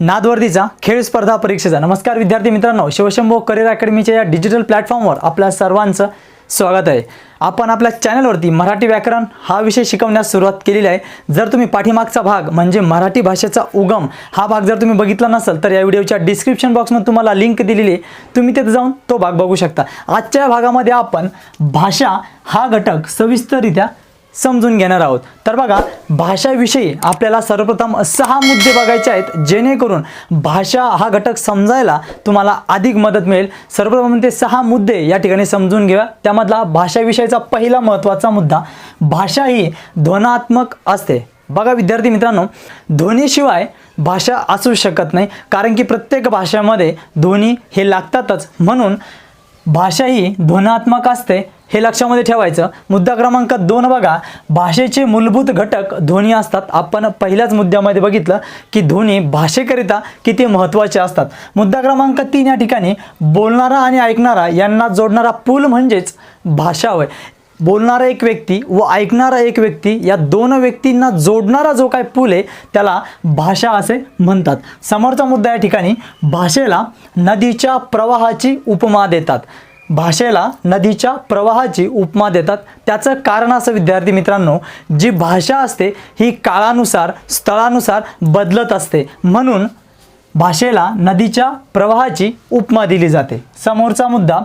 नादवर्दीचा खेळ स्पर्धा परीक्षेचा. नमस्कार विद्यार्थी मित्रांनो शिवशंभो करिअर अकॅडमीच्या या डिजिटल प्लॅटफॉर्मवर आपल्या सर्वांचं स्वागत आहे. आपण आपल्या चॅनलवरती मराठी व्याकरण हा विषय शिकवण्यास सुरुवात केलेली आहे. जर तुम्ही पाठीमागचा भाग म्हणजे मराठी भाषेचा उगम हा भाग जर तुम्ही बघितला नसेल तर या व्हिडिओच्या डिस्क्रिप्शन बॉक्समध्ये तुम्हाला लिंक दिलेली आहे. तुम्ही तिथे जाऊन तो भाग बघू शकता. आजच्या भागामध्ये आपण भाषा हा घटक सविस्तररित्या समजून घेणार आहोत. तर बघा भाषाविषयी आपल्याला सर्वप्रथम सहा मुद्दे बघायचे आहेत जेणेकरून भाषा हा घटक समजायला तुम्हाला अधिक मदत मिळेल. सर्वप्रथम ते सहा मुद्दे या ठिकाणी समजून घ्या त्यामधला भाषाविषयीचा पहिला महत्त्वाचा मुद्दा भाषा ही ध्वनात्मक असते. बघा विद्यार्थी मित्रांनो ध्वनीशिवाय भाषा असू शकत नाही कारण की प्रत्येक भाषेमध्ये ध्वनी हे लागतातच. म्हणून भाषा ही ध्वनात्मक असते हे लक्षामध्ये ठेवायचं. मुद्दा क्रमांक दोन बघा. भाषेचे मूलभूत घटक ध्वनी असतात. आपण पहिल्याच मुद्द्यामध्ये बघितलं की ध्वनी भाषेकरिता किती महत्त्वाचे असतात. मुद्दा क्रमांक तीन या ठिकाणी बोलणारा आणि ऐकणारा यांना जोडणारा पूल म्हणजेच भाषा होय. बोलणारा एक व्यक्ती व ऐकणारा एक व्यक्ती या दोन व्यक्तींना जोडणारा जो काय पूल आहे त्याला भाषा असे म्हणतात. समोरचा मुद्दा या ठिकाणी भाषेला नदीच्या प्रवाहाची उपमा देतात. भाषेला नदीच्या प्रवाहाची उपमा देतात. त्याचं कारण असं विद्यार्थी मित्रांनो जी भाषा असते ही काळानुसार स्थळानुसार बदलत असते. म्हणून भाषेला नदीच्या प्रवाहाची उपमा दिली जाते. समोरचा मुद्दा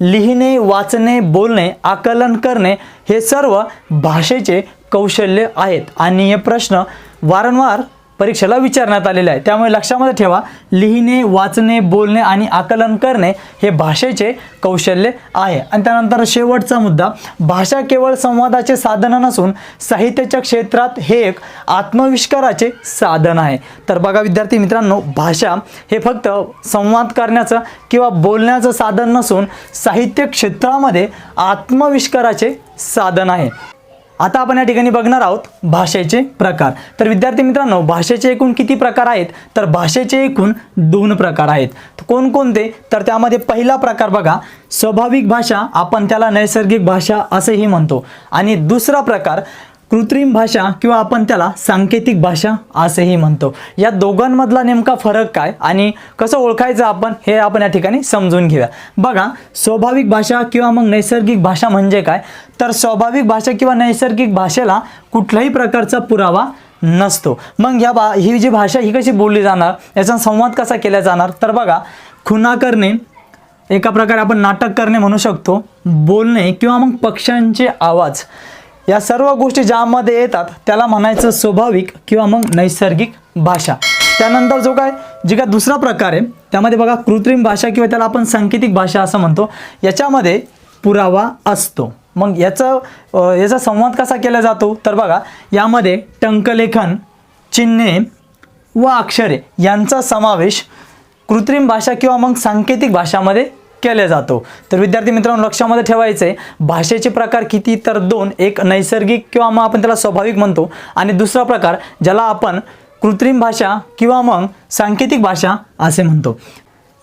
लिहिणे वाचणे बोलणे आकलन करणे हे सर्व भाषेचे कौशल्य आहेत. आणि हे प्रश्न वारंवार परीक्षेला विचारण्यात आलेलं आहे. त्यामुळे लक्षामध्ये ठेवा लिहिणे वाचणे बोलणे आणि आकलन करणे हे भाषेचे कौशल्य आहे. आणि त्यानंतर शेवटचा मुद्दा भाषा केवळ संवादाचे साधन नसून साहित्याच्या क्षेत्रात हे एक आत्मविष्काराचे साधन आहे. तर बघा विद्यार्थी मित्रांनो भाषा हे फक्त संवाद करण्याचं किंवा बोलण्याचं साधन नसून साहित्य क्षेत्रामध्ये आत्मविष्काराचे साधन आहे. आता आपण या ठिकाणी बघणार आहोत भाषेचे प्रकार. तर विद्यार्थी मित्रांनो भाषेचे एकूण किती प्रकार आहेत? तर भाषेचे एकूण दोन प्रकार आहेत. कोणकोणते? तर त्यामध्ये पहिला प्रकार बघा. स्वाभाविक भाषा आपण त्याला नैसर्गिक भाषा असेही म्हणतो. आणि दुसरा प्रकार कृत्रिम भाषा किंवा आपण त्याला सांकेतिक भाषा असेही म्हणतो. या दोघांमधला नेमका फरक काय आणि कसं ओळखायचं आपण हे आपण या ठिकाणी समजून घेऊया. बघा स्वाभाविक भाषा किंवा मग नैसर्गिक भाषा म्हणजे काय? तर स्वाभाविक भाषा किंवा नैसर्गिक भाषेला कुठल्याही प्रकारचा पुरावा नसतो. मग या बा ही जी भाषा ही कशी बोलली जाणार? याचा संवाद कसा केला जाणार? तर बघा खुना करणे एका प्रकारे आपण नाटक करणे म्हणू शकतो. बोलणे किंवा मग पक्ष्यांचे आवाज. या सर्व गोष्टी ज्यामध्ये येतात त्याला म्हणायचं स्वाभाविक किंवा मग नैसर्गिक भाषा. त्यानंतर जो काय जे काय दुसरा प्रकार आहे त्यामध्ये बघा कृत्रिम भाषा किंवा त्याला आपण सांकेतिक भाषा असं म्हणतो याच्यामध्ये पुरावा असतो. मग याचं याचा संवाद कसा केला जातो? तर बघा यामध्ये टंकलेखन चिन्हे व अक्षरे यांचा समावेश कृत्रिम भाषा किंवा मग सांकेतिक भाषामध्ये केला जातो. तर विद्यार्थी मित्रांनो लक्षामध्ये ठेवायचं आहे भाषेचे प्रकार किती तर दोन एक नैसर्गिक किंवा मग आपण त्याला स्वाभाविक म्हणतो. आणि दुसरा प्रकार ज्याला आपण कृत्रिम भाषा किंवा मग सांकेतिक भाषा असे म्हणतो.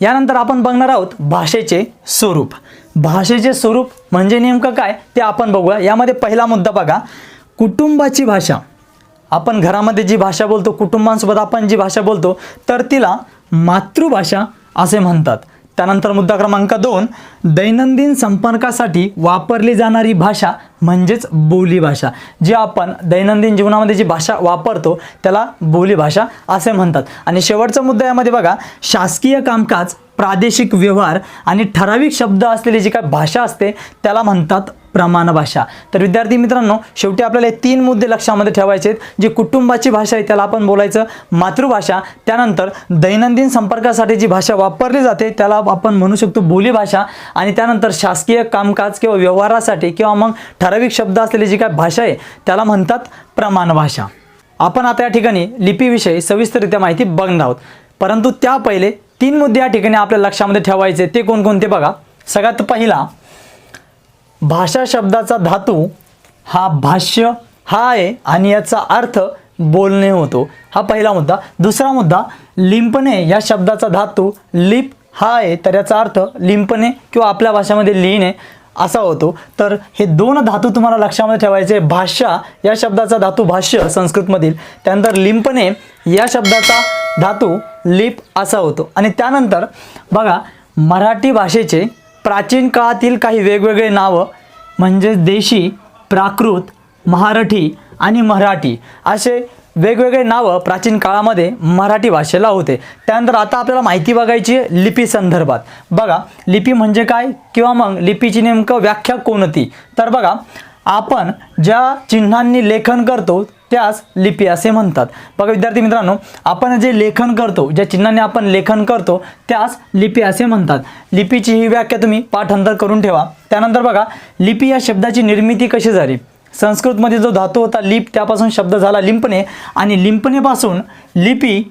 यानंतर आपण बघणार आहोत भाषेचे स्वरूप. भाषेचे स्वरूप म्हणजे नेमकं काय ते आपण बघूया. यामध्ये पहिला मुद्दा बघा. कुटुंबाची भाषा. आपण घरामध्ये जी भाषा बोलतो कुटुंबांसोबत आपण जी भाषा बोलतो तर तिला मातृभाषा असे म्हणतात. त्यानंतर मुद्दा क्रमांक दोन दैनंदिन संपर्कासाठी वापरली जाणारी भाषा म्हणजेच बोलीभाषा जी आपण दैनंदिन जीवनामध्ये जी भाषा वापरतो त्याला बोलीभाषा असे म्हणतात. आणि शेवटचा मुद्दा यामध्ये बघा शासकीय कामकाज प्रादेशिक व्यवहार आणि ठराविक शब्द असलेली जी काय भाषा असते त्याला म्हणतात प्रमाण भाषा. तर विद्यार्थी मित्रांनो शेवटी आपल्याला हे तीन मुद्दे लक्षामध्ये ठेवायचे आहेत जी कुटुंबाची भाषा आहे त्याला आपण बोलायचं. मातृभाषा त्यानंतर दैनंदिन संपर्कासाठी जी भाषा वापरली जाते त्याला आपण म्हणू शकतो बोलीभाषा. आणि त्यानंतर शासकीय कामकाज किंवा व्यवहारासाठी किंवा मग ठराविक शब्द असलेली जी काय भाषा आहे त्याला म्हणतात प्रमाण भाषा. आपण आता या ठिकाणी लिपीविषयी सविस्तररित्या माहिती बघणार आहोत. परंतु त्या पहिले तीन मुद्दे या ठिकाणी आपल्या लक्षामध्ये ठेवायचे. ते कोणकोणते बघा? सगळ्यात पहिला भाषा शब्दाचा धातू हा भाष्य हा आहे आणि याचा अर्थ बोलणे होतो. हा पहिला मुद्दा. दुसरा मुद्दा लिंपणे या शब्दाचा धातू लिप हा आहे तर याचा अर्थ लिंपणे किंवा आपल्या भाषेमध्ये लिहिणे असा होतो. तर हे दोन धातू तुम्हाला लक्षामध्ये ठेवायचे भाषा या शब्दाचा धातू भाष्य संस्कृतमधील. त्यानंतर लिंपणे या शब्दाचा धातू लिप असा होतो. आणि त्यानंतर बघा मराठी भाषेचे प्राचीन काळातील काही वेगवेगळे नावं म्हणजेच देशी प्राकृत महारठी आणि मराठी असे वेगवेगळे नावं प्राचीन काळामध्ये मराठी भाषेला होते. त्यानंतर आता आपल्याला माहिती बघायची आहे लिपी संदर्भात. बघा लिपी म्हणजे काय? किंवा मग लिपीची नेमकं व्याख्या कोणती तर बघा आपण ज्या चिन्हांनी लेखन करतो त्यास लिपी असे म्हणतात. बघा विद्यार्थी मित्रांनो आपण जे लेखन करतो ज्या चिन्हांनी आपण लेखन करतो त्यास लिपी असे म्हणतात. लिपीची ही व्याख्या तुम्ही पाठांतर करून ठेवा. त्यानंतर बघा लिपी या शब्दाची निर्मिती कशी झाली? संस्कृतमध्ये जो धातू होता लिप त्यापासून शब्द झाला लिंपणे आणि लिंपणेपासून लिपी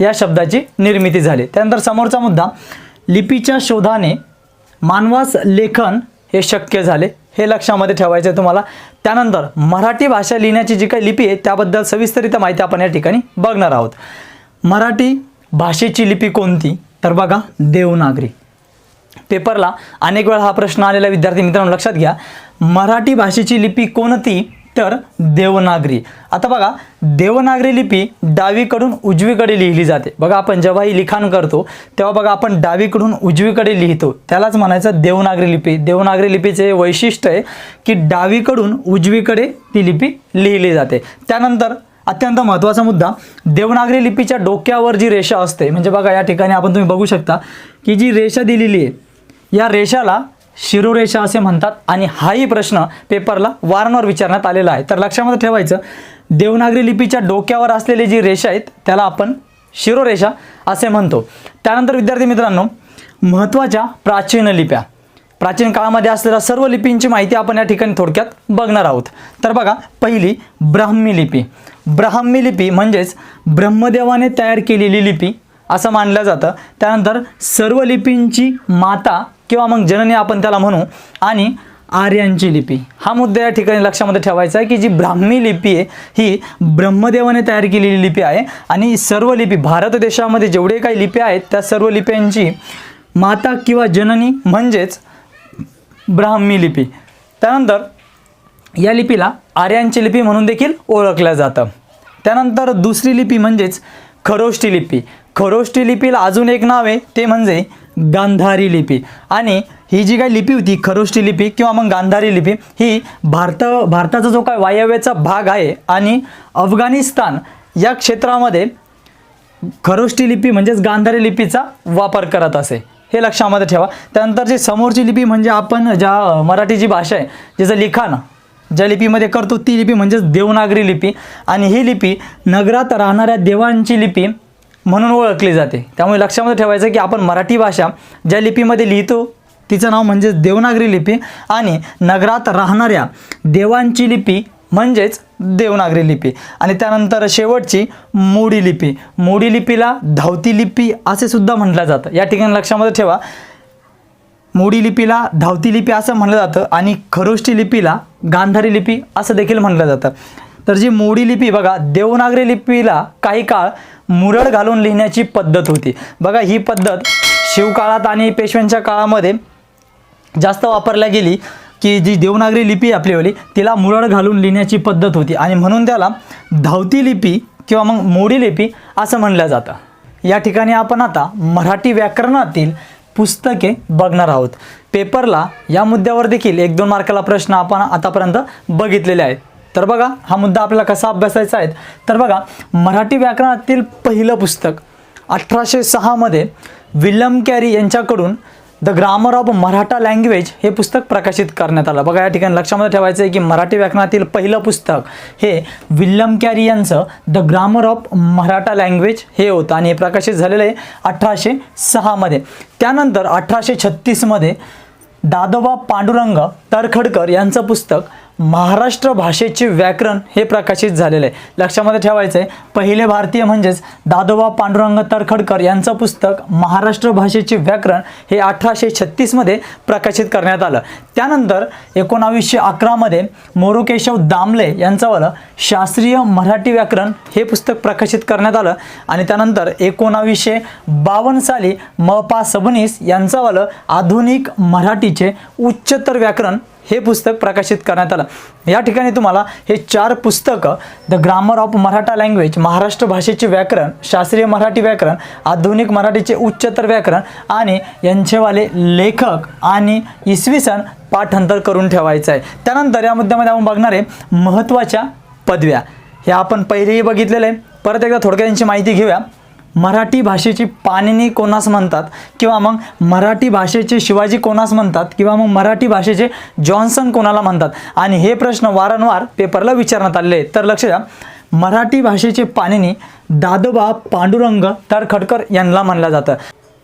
या शब्दाची निर्मिती झाली. त्यानंतर समोरचा मुद्दा लिपीच्या शोधाने मानवास लेखन हे शक्य झाले. हे लक्षामध्ये ठेवायचं आहे तुम्हाला. त्यानंतर मराठी भाषा लिहिण्याची जी काही लिपी आहे त्याबद्दल सविस्तरित माहिती आपण या ठिकाणी बघणार आहोत. मराठी भाषेची लिपी कोणती? तर बघा देवनागरी. पेपरला अनेक वेळा हा प्रश्न आलेला विद्यार्थी मित्रांनो लक्षात घ्या. मराठी भाषेची लिपी कोणती? तर देवनागरी. आता बघा देवनागरी लिपी डावीकडून उजवीकडे लिहिली जाते. बघा आपण जेव्हाही लिखाण करतो तेव्हा बघा आपण डावीकडून उजवीकडे लिहितो. त्यालाच म्हणायचं देवनागरी लिपी. देवनागरी लिपीचे वैशिष्ट्य आहे की डावीकडून उजवीकडे ती लिपी लिहिली जाते. त्यानंतर अत्यंत महत्त्वाचा मुद्दा देवनागरी लिपीच्या डोक्यावर जी रेषा असते म्हणजे बघा या ठिकाणी आपण तुम्ही बघू शकता की जी रेषा दिलेली आहे या रेषाला शिरोरेषा असे म्हणतात आणि हाही प्रश्न पेपरला वारंवार विचारण्यात आलेला आहे. तर लक्षामध्ये ठेवायचं देवनागरी लिपीच्या डोक्यावर असलेली जी रेषा आहेत त्याला आपण शिरोरेषा असे म्हणतो. त्यानंतर विद्यार्थी मित्रांनो महत्त्वाच्या प्राचीन लिप्या. प्राचीन काळामध्ये असलेल्या सर्व लिपींची माहिती आपण या ठिकाणी थोडक्यात बघणार आहोत. तर बघा पहिली ब्राह्मी लिपी. ब्राह्मी लिपी म्हणजेच ब्रह्मदेवाने तयार केलेली लिपी असं मानलं जातं. त्यानंतर सर्व लिपींची माता किंवा मग जननी आपण त्याला म्हणू. आणि आर्यांची लिपी. हा मुद्दा या ठिकाणी लक्षामध्ये ठेवायचा आहे की जी ब्राह्मी लिपी आहे ही ब्रह्मदेवाने तयार केलेली लिपी आहे. आणि सर्व लिपी भारत देशामध्ये जेवढे काही लिपी आहेत त्या सर्व लिप्यांची माता किंवा जननी म्हणजेच ब्राह्मी लिपी. त्यानंतर या लिपीला आर्यांची लिपी म्हणून देखील ओळखलं जातं. त्यानंतर दुसरी लिपी म्हणजेच खरोष्टी लिपी. खरोष्टी लिपीला अजून एक नाव आहे ते म्हणजे गांधारी लिपी. आणि ही जी काही लिपी होती खरोष्टी लिपी किंवा मग गांधारी लिपी ही भारत भारताचा जो काय वायव्याचा भाग आहे आणि अफगाणिस्तान या क्षेत्रामध्ये खरोष्टी लिपी म्हणजेच गांधारी लिपीचा वापर करत असे. हे लक्षामध्ये ठेवा. त्यानंतर जी समोरची लिपी म्हणजे आपण ज्या मराठी जी भाषा आहे ज्याचं लिखाण ज्या लिपीमध्ये करतो ती लिपी म्हणजेच देवनागरी लिपी. आणि ही लिपी नगरात राहणाऱ्या देवांची लिपी म्हणून ओळखली जाते. त्यामुळे लक्षामध्ये ठेवायचं की आपण मराठी भाषा ज्या लिपीमध्ये लिहितो तिचं नाव म्हणजेच देवनागरी लिपी आणि नगरात राहणाऱ्या देवांची लिपी म्हणजेच देवनागरी लिपी. आणि त्यानंतर शेवटची मोडी लिपी. मोडी लिपीला धावती लिपी असे सुद्धा म्हटलं जातं. या ठिकाणी लक्षामध्ये ठेवा. मोडी लिपीला धावती लिपी असं म्हणलं जातं आणि खरोष्टी लिपीला गांधारी लिपी असं देखील म्हटलं जातं. तर जी मोडी लिपी बघा देवनागरी लिपीला काही काळ मुरड घालून लिहिण्याची पद्धत होती. बघा ही पद्धत शिवकाळात आणि पेशव्यांच्या काळामध्ये जास्त वापरल्या गेली की जी देवनागरी लिपी आपली होली तिला मुरड घालून लिहिण्याची पद्धत होती. आणि म्हणून त्याला धावती लिपी किंवा मग मोडी लिपी असं म्हणलं जातं. या ठिकाणी आपण आता मराठी व्याकरणातील पुस्तके बघणार आहोत. पेपरला या मुद्द्यावर देखील एक दोन मार्काला प्रश्न आपण आतापर्यंत बघितलेले आहेत. तर बघा हा मुद्दा आपल्याला कसा अभ्यासायचा आहे? तर बघा मराठी व्याकरणातील पहिलं पुस्तक अठराशे सहामध्ये विल्यम कॅरी यांच्याकडून the grammar of Maratha language हे पुस्तक प्रकाशित करण्यात आलं. बघा या ठिकाणी लक्षामध्ये ठेवायचं आहे की मराठी व्याकरणातील पहिलं पुस्तक हे विल्यम कॅरी यांचं the grammar of Maratha language हे होतं आणि हे प्रकाशित झालेलं आहे अठराशे सहामध्ये त्यानंतर अठराशे छत्तीसमध्ये दादोबा पांडुरंग तरखडकर यांचं पुस्तक महाराष्ट्र भाषेचे व्याकरण हे प्रकाशित झालेलं आहे. लक्षामध्ये ठेवायचं आहे पहिले भारतीय म्हणजेच दादोबा पांडुरंग तरखडकर यांचं पुस्तक महाराष्ट्र भाषेचे व्याकरण हे अठराशे छत्तीसमध्ये प्रकाशित करण्यात आलं. त्यानंतर एकोणावीसशे अकरामध्ये मोरुकेशव दामले यांचंवालं शास्त्रीय मराठी व्याकरण हे पुस्तक प्रकाशित करण्यात आलं आणि त्यानंतर एकोणावीसशे बावन्न साली म पा सबनीस यांचंवालं आधुनिक मराठीचे उच्चतर व्याकरण हे पुस्तक प्रकाशित करण्यात आलं. या ठिकाणी तुम्हाला हे चार पुस्तकं the grammar of Maratha language Maharashtra भाषेचे व्याकरण शास्त्रीय मराठी व्याकरण आधुनिक मराठीचे उच्चतर व्याकरण आणि यांचेवाले लेखक आणि इसवी सन पाठांतर करून ठेवायचं आहे. त्यानंतर या मुद्द्यामध्ये आपण बघणार आहे महत्त्वाच्या पदव्या. ह्या आपण पहिलेही बघितलेलं आहे. परत एकदा थोडक्यात यांची माहिती घेऊया. मराठी भाषेची पाणिनी कोणास म्हणतात? किंवा मग मराठी भाषेचे शिवाजी कोणास म्हणतात? किंवा मग मराठी भाषेचे जॉन्सन कोणाला म्हणतात? आणि हे प्रश्न वारंवार पेपरला विचारण्यात आलेले आहेत. तर लक्ष द्या. मराठी भाषेचे पाणिनी दादोबा पांडुरंग तडखडकर यांना म्हणलं जातं.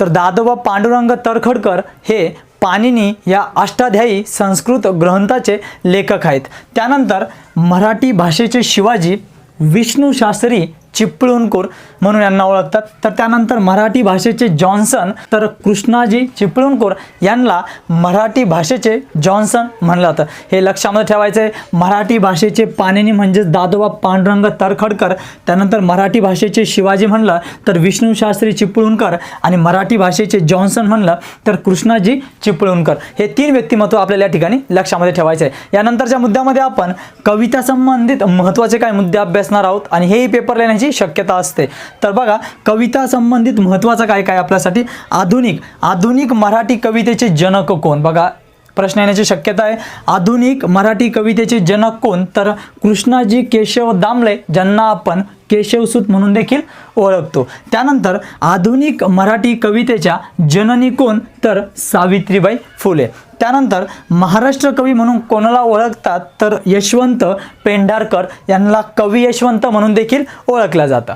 तर दादोबा पांडुरंग तडखडकर हे पाणिनी या अष्टाध्यायी संस्कृत ग्रंथाचे लेखक आहेत. त्यानंतर मराठी भाषेचे शिवाजी विष्णू शास्त्री चिपळूणकर म्हणून यांना ओळखतात. तर त्यानंतर मराठी भाषेचे जॉन्सन तर कृष्णाजी चिपळूणकर यांना मराठी भाषेचे जॉन्सन म्हणलं जातं. हे लक्षामध्ये ठेवायचं आहे मराठी भाषेचे पाणिनी म्हणजेच दादोबा पांडुरंग तरखडकर त्यानंतर मराठी भाषेचे शिवाजी म्हणलं तर विष्णू शास्त्री चिपळूणकर आणि मराठी भाषेचे जॉन्सन म्हणलं तर कृष्णाजी चिपळूणकर. हे तीन व्यक्तिमत्व आपल्याला या ठिकाणी लक्षामध्ये ठेवायचं आहे. यानंतरच्या मुद्द्यामध्ये आपण कविता संबंधित महत्त्वाचे काय मुद्दे अभ्यासणार आहोत आणि हेही पेपर लिहिण्याची शक्यता असते. तर बघा कविता संबंधित महत्त्वाचं काय काय आपल्यासाठी? आधुनिक आधुनिक मराठी कवितेचे जनक कोण? बघा प्रश्न येण्याची शक्यता आहे. आधुनिक मराठी कवितेचे जनक कोण? तर कृष्णाजी केशव दामले ज्यांना आपण केशवसूत म्हणून देखील ओळखतो. त्यानंतर आधुनिक मराठी कवितेच्या जननी कोण? तर सावित्रीबाई फुले. त्यानंतर महाराष्ट्र कवी म्हणून कोणाला ओळखतात? तर यशवंत पेंढारकर यांना कवी यशवंत म्हणून देखील ओळखलं जातं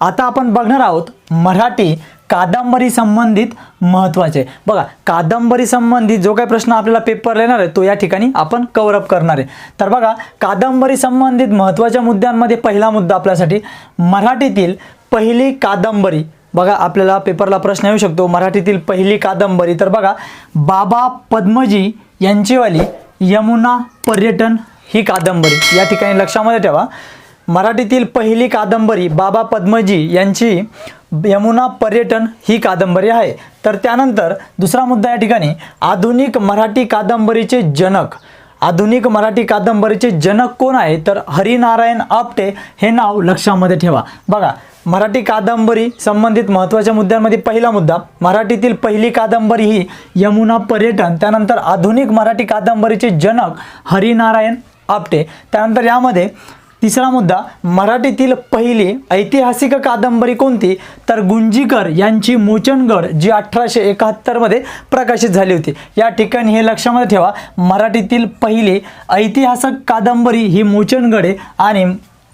आता आपण बघणार आहोत मराठी कादंबरी संबंधित महत्त्वाचे. बघा कादंबरी संबंधित जो काही प्रश्न आपल्याला पेपर येणार आहे तो या ठिकाणी आपण कवरअप करणार आहे. तर बघा कादंबरी संबंधित महत्त्वाच्या मुद्द्यांमध्ये पहिला मुद्दा आपल्यासाठी मराठीतील पहिली कादंबरी. बघा आपल्याला पेपरला प्रश्न येऊ शकतो मराठीतील पहिली कादंबरी. तर बघा बाबा पद्मजी यांचीवाली यमुना पर्यटन ही कादंबरी. या ठिकाणी लक्षामध्ये ठेवा. मराठीतील पहिली कादंबरी बाबा पद्मजी यांची यमुना पर्यटन ही कादंबरी आहे. तर त्यानंतर दुसरा मुद्दा या ठिकाणी आधुनिक मराठी कादंबरीचे जनक. आधुनिक मराठी कादंबरीचे जनक कोण आहे? तर हरिनारायण आपटे हे नाव लक्षामध्ये ठेवा. बघा मराठी कादंबरी संबंधित महत्त्वाच्या मुद्द्यांमध्ये पहिला मुद्दा मराठीतील पहिली कादंबरी ही यमुना पर्यटन त्यानंतर आधुनिक मराठी कादंबरीचे जनक हरिनारायण आपटे. त्यानंतर यामध्ये तिसरा मुद्दा मराठीतील पहिली ऐतिहासिक कादंबरी कोणती? तर गुंजीकर यांची मोचनगड जी अठराशे एकाहत्तरमध्ये प्रकाशित झाली होती. या ठिकाणी हे लक्षामध्ये ठेवा मराठीतील पहिली ऐतिहासिक कादंबरी ही मोचनगड आहे आणि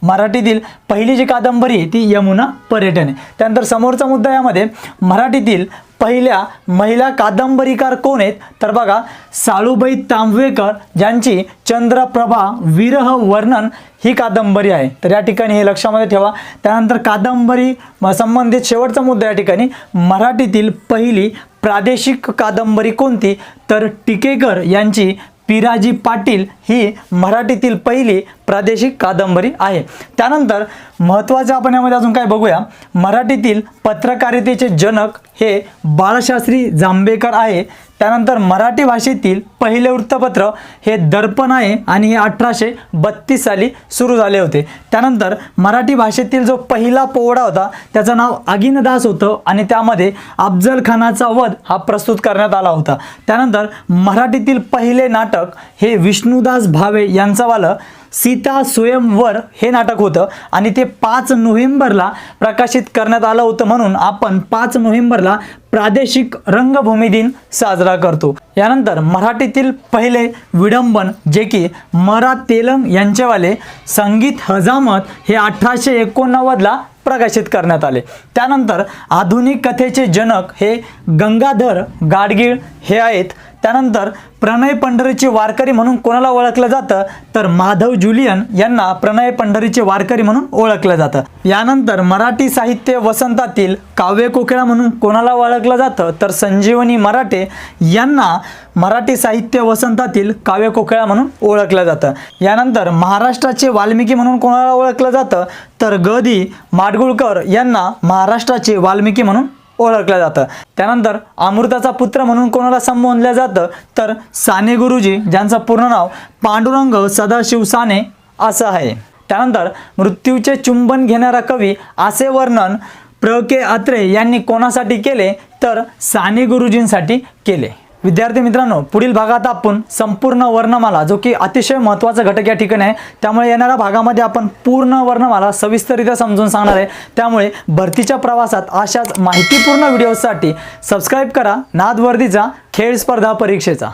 मराठीतील पहिली जी कादंबरी आहे ती यमुना पर्यटन आहे. त्यानंतर समोरचा मुद्दा यामध्ये मराठीतील पहिल्या महिला कादंबरीकार कोण आहेत? तर बघा साळूबाई तांबवेकर ज्यांची चंद्रप्रभा विरह वर्णन ही कादंबरी आहे. तर या ठिकाणी हे लक्षामध्ये ठेवा. त्यानंतर कादंबरी म- संबंधित शेवटचा मुद्दा या ठिकाणी. मराठीतील पहिली प्रादेशिक कादंबरी कोणती? तर टिकेकर यांची पिराजी पाटील ही मराठीतील पहिली प्रादेशिक कादंबरी आहे. त्यानंतर महत्त्वाचं आपण यामध्ये अजून काय बघूया? मराठीतील पत्रकारितेचे जनक हे बाळशास्त्री जांभेकर आहे. त्यानंतर मराठी भाषेतील पहिले वृत्तपत्र हे दर्पण आहे आणि हे अठराशे बत्तीस साली सुरू झाले होते. त्यानंतर मराठी भाषेतील जो पहिला पोवडा होता त्याचं नाव आगिनदास होतं आणि त्यामध्ये अफजल खानाचा वध हा प्रस्तुत करण्यात आला होता. त्यानंतर मराठीतील पहिले नाटक हे विष्णुदास भावे यांचंवालं सीता स्वयंवर हे नाटक होतं आणि ते पाच नोव्हेंबरला प्रकाशित करण्यात आलं होतं म्हणून आपण पाच नोव्हेंबरला प्रादेशिक रंगभूमी दिन साजरा करतो. यानंतर मराठीतील पहिले विडंबन जे की मरा तेलंग यांचेवाले संगीत हजामत हे अठराशे एकोणनव्वदला प्रकाशित करण्यात आले. त्यानंतर आधुनिक कथेचे जनक हे गंगाधर गाडगीळ हे आहेत. त्यानंतर प्रणय पंढरीचे वारकरी म्हणून कोणाला ओळखलं जातं? तर माधव जुलियन यांना प्रणय पंढरीचे वारकरी म्हणून ओळखलं जातं. यानंतर मराठी साहित्य वसंतातील काव्य कोकिळा म्हणून कोणाला ओळखलं जातं? तर संजीवनी मराठे यांना मराठी साहित्य वसंतातील काव्य कोकिळा म्हणून ओळखलं जातं. यानंतर महाराष्ट्राचे वाल्मिकी म्हणून कोणाला ओळखलं जातं? तर गदी माडगुळकर यांना महाराष्ट्राचे वाल्मिकी म्हणून ओळखलं जातं. त्यानंतर अमृताचा पुत्र म्हणून कोणाला संबोधलं जातं? तर साने गुरुजी ज्यांचं पूर्ण नाव पांडुरंग सदाशिव साने असं आहे. त्यानंतर मृत्यूचे चुंबन घेणारा कवी असे वर्णन प्र. के. अत्रे यांनी कोणासाठी केले? तर साने गुरुजींसाठी केले. विद्यार्थी मित्रांनो पुढील भागात आपण संपूर्ण वर्णमाला जो की अतिशय महत्त्वाचा घटक या ठिकाणी आहे त्यामुळे येणाऱ्या भागामध्ये आपण पूर्ण वर्णमाला सविस्तररित्या समजून सांगणार आहे. त्यामुळे भरतीच्या प्रवासात अशाच माहितीपूर्ण व्हिडिओसाठी सबस्क्राईब करा नादवर्दीचा खेळ स्पर्धा परीक्षेचा.